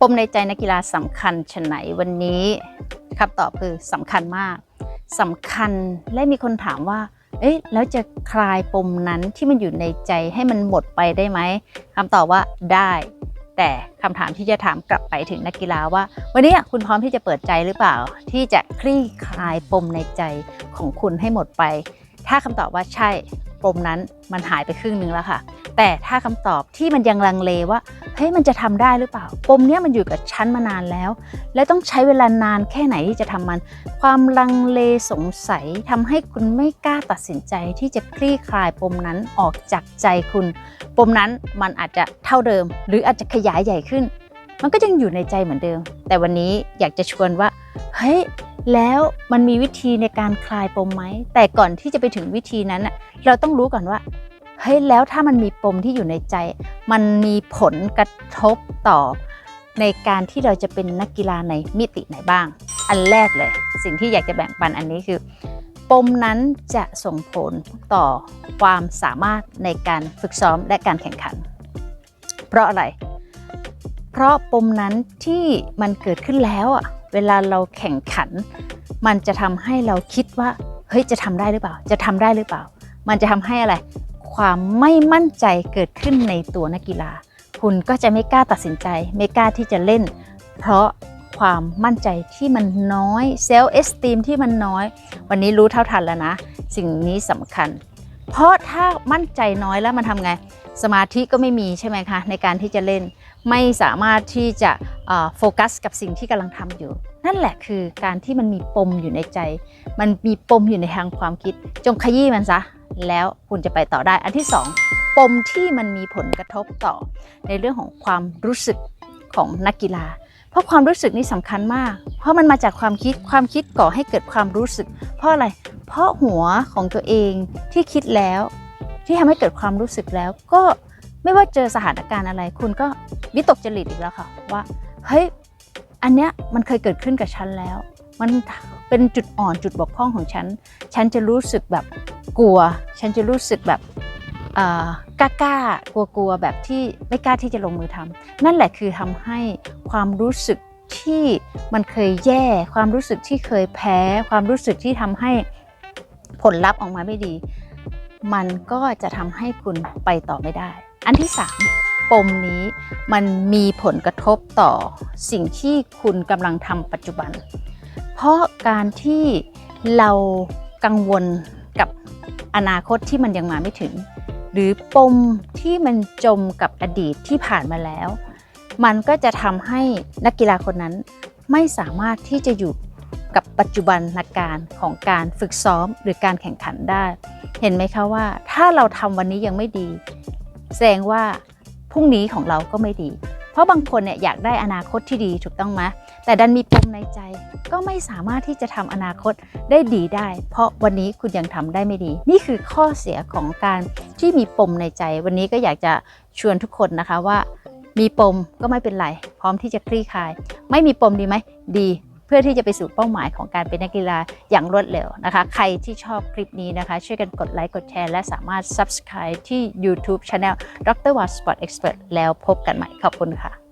ปมในใจนักกีฬาสำคัญชนไหนวันนี้คำตอบคือสำคัญมากสำคัญและมีคนถามว่า เอ๊ะแล้วจะคลายปมนั้นที่มันอยู่ในใจให้มันหมดไปได้ไหมคำตอบว่าได้ แต่คำถามที่จะถามกลับไปถึงนักกีฬาว่า วันนี้คุณพร้อมที่จะเปิดใจหรือเปล่า ที่จะคลี่คลายปมในใจของคุณให้หมดไป ถ้าคำตอบว่าใช่ปมนั้นมันหายไปครึ่งนึงแล้วค่ะ แต่ถ้าคำตอบที่มันยังลังเลว่าเฮ้ยมันจะทำได้หรือเปล่า ปมเนี้ยมันอยู่กับฉันมานานแล้ว และต้องใช้เวลานานแค่ไหนที่จะทำมัน ความลังเลสงสัยทำให้คุณไม่กล้าตัดสินใจที่จะคลี่คลายปมนั้นออกจากใจคุณ ปมนั้นมันอาจจะเท่าเดิม หรืออาจจะขยายใหญ่ขึ้น มันก็ยังอยู่ในใจเหมือนเดิม แต่วันนี้อยากจะชวนว่าเฮ้ยแล้วมันมีวิธีในการคลายปมไหม แต่ก่อนที่จะไปถึงวิธีนั้นน่ะเราต้องรู้ก่อนว่า ฮ้ยแล้วถ้ามันมีปมที่อยู่ในใจ มันมีผลกระทบต่อ ในการที่เราจะเป็นนักกีฬาในมิติไหนบ้าง อันแรกเลย สิ่งที่อยากจะแบ่งปันอันนี้คือ ปมนั้นจะส่งผลต่อความสามารถในการฝึกซ้อมและการแข่งขัน เพราะอะไร เพราะปมนั้นที่มันเกิดขึ้นแล้วอะเวลาเราแข่งขัน มันจะทำให้เราคิดว่าเฮ้ยจะทำได้หรือเปล่า จะทำได้หรือเปล่า มันจะทำให้อะไร ความไม่มั่นใจเกิดขึ้นในตัวนักกีฬา คุณก็จะไม่กล้าตัดสินใจ ไม่กล้าที่จะเล่น เพราะความมั่นใจที่มันน้อยเซลล์เอสติมที่มันน้อย วันนี้รู้เท่าทันแล้วนะ สิ่งนี้สำคัญ เพราะถ้ามั่นใจน้อยแล้วมันทำไง สมาธิก็ไม่มีใช่ไหมคะ ในการที่จะเล่น ไม่สามารถที่จะโฟกัสกับสิ่งที่กำลังทำอยู่ นั่นแหละคือการที่มันมีปมอยู่ในใจ มันมีปมอยู่ในทางความคิด จงขยี้มันซะ แล้วคุณจะไปต่อได้ อันที่สองปมที่มันมีผลกระทบต่อในเรื่องของความรู้สึกของนักกีฬา เพราะความรู้สึกนี่สำคัญมาก เพราะมันมาจากความคิด ความคิดก่อให้เกิดความรู้สึก เพราะอะไร เพราะหัวของตัวเองที่คิดแล้ว ที่ทำให้เกิดความรู้สึกแล้วก็ไม่ว่าเจอสถานการณ์อะไร คุณก็วิตกจริตอีกแล้วค่ะว่า เฮ้ย อันเนี้ยมันเคยเกิดขึ้นกับฉันแล้ว มันเป็นจุดอ่อนจุดบกพร่องของฉัน ฉันจะรู้สึกแบบกลัว ฉันจะรู้สึกแบบกล้ากล้ากลัวกลัวๆแบบที่ไม่กล้าที่จะลงมือทำนั่นแหละคือทำให้ความรู้สึกที่มันเคยแย่ ความรู้สึกที่เคยแพ้ ความรู้สึกที่ทำให้ผลลัพธ์ออกมาไม่ดี มันก็จะทำให้คุณไปต่อไม่ได้ อันที่สาม ปมนี้มันมีผลกระทบต่อสิ่งที่คุณกำลังทำปัจจุบัน เพราะการที่เรากังวลกับอนาคตที่มันยังมาไม่ถึง หรือปมที่มันจมกับอดีตที่ผ่านมาแล้ว มันก็จะทำให้นักกีฬาคนนั้นไม่สามารถที่จะอยู่กับปัจจุบันการของการฝึกซ้อมหรือการแข่งขันได้ เห็นไหมคะว่าถ้าเราทำวันนี้ยังไม่ดี แสดงว่า รุ่งนี้ของเราก็ไม่ดี เพราะบางคนเนี่ยอยากได้อนาคตที่ดีถูกต้องไหมแต่ดันมีปมในใจ ก็ไม่สามารถที่จะทำอนาคตได้ดีได้ เพราะวันนี้คุณยังทำได้ไม่ดี นี่คือข้อเสียของการที่มีปมในใจ วันนี้ก็อยากจะชวนทุกคนนะคะว่า มีปมก็ไม่เป็นไร พร้อมที่จะคลี่คลาย ไม่มีปมดีไหมดี เพื่อที่จะไปสู่เป้าหมายของการเป็นนักกีฬาอย่างรวดเร็วนะคะ ใครที่ชอบคลิปนี้นะคะ ช่วยกันกดไลค์กดแชร์และสามารถ subscribe ที่ YouTube Channel ดรว a สปอร์ตเอ็กซ์เพรสแล้วพบกันใหม่ขอบคุณค่ะ